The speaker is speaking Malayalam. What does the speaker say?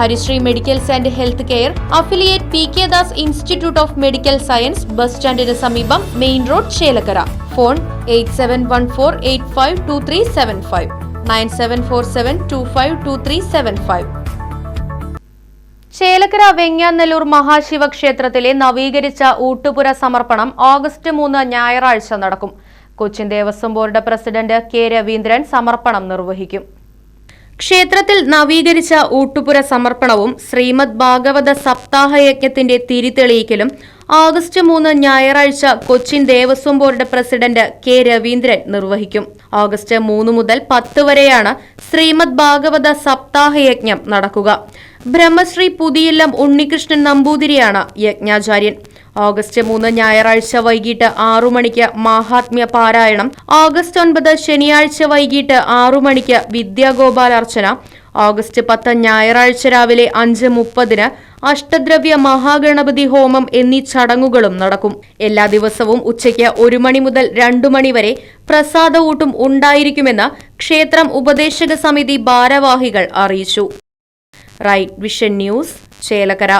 Harisree medicals and health care affiliate P K Das institute of medical science bus സ്റ്റാൻഡിന് സമീപം main road Chelakkara. Phone eight seven one four eight five two three seven five. Nine seven four seven two five two three seven five. Chelakkara Venganallur മഹാശിവക്ഷേത്രത്തിലെ നവീകരിച്ച ഊട്ടുപുര സമർപ്പണം ഓഗസ്റ്റ് മൂന്ന് ഞായറാഴ്ച നടക്കും. Cochin Devaswom board president K Raveendran സമർപ്പണം നിർവഹിക്കും. ക്ഷേത്രത്തിൽ നവീകരിച്ച ഊട്ടുപുര സമർപ്പണവും ശ്രീമദ് ഭാഗവത സപ്താഹയജ്ഞത്തിന്റെ തിരിതെളിയിക്കലും ഓഗസ്റ്റ് മൂന്ന് ഞായറാഴ്ച Cochin Devaswom board president K Raveendran നിർവഹിക്കും. ഓഗസ്റ്റ് മൂന്ന് മുതൽ പത്ത് വരെയാണ് ശ്രീമദ് ഭാഗവത സപ്താഹയജ്ഞം നടക്കുക. ബ്രഹ്മശ്രീ പുതിയില്ലം ഉണ്ണികൃഷ്ണൻ നമ്പൂതിരിയാണ് യജ്ഞാചാര്യൻ. ഓഗസ്റ്റ് മൂന്ന് ഞായറാഴ്ച വൈകിട്ട് ആറു മണിക്ക് മാഹാത്മ്യ പാരായണം. ഓഗസ്റ്റ് ഒൻപത് ശനിയാഴ്ച വൈകിട്ട് ആറു മണിക്ക് വിദ്യാഗോപാലർച്ചന ഓഗസ്റ്റ് പത്ത് ഞായറാഴ്ച രാവിലെ അഞ്ച് മുപ്പതിന് അഷ്ടദ്രവ്യ മഹാഗണപതി ഹോമം എന്നീ ചടങ്ങുകളും നടക്കും. എല്ലാ ദിവസവും ഉച്ചയ്ക്ക് ഒരു മണി മുതൽ രണ്ടു മണി വരെ പ്രസാദ ഊട്ടും ഉണ്ടായിരിക്കുമെന്ന് ക്ഷേത്രം ഉപദേശക സമിതി ഭാരവാഹികൾ അറിയിച്ചു. Right vision news Chelakkara.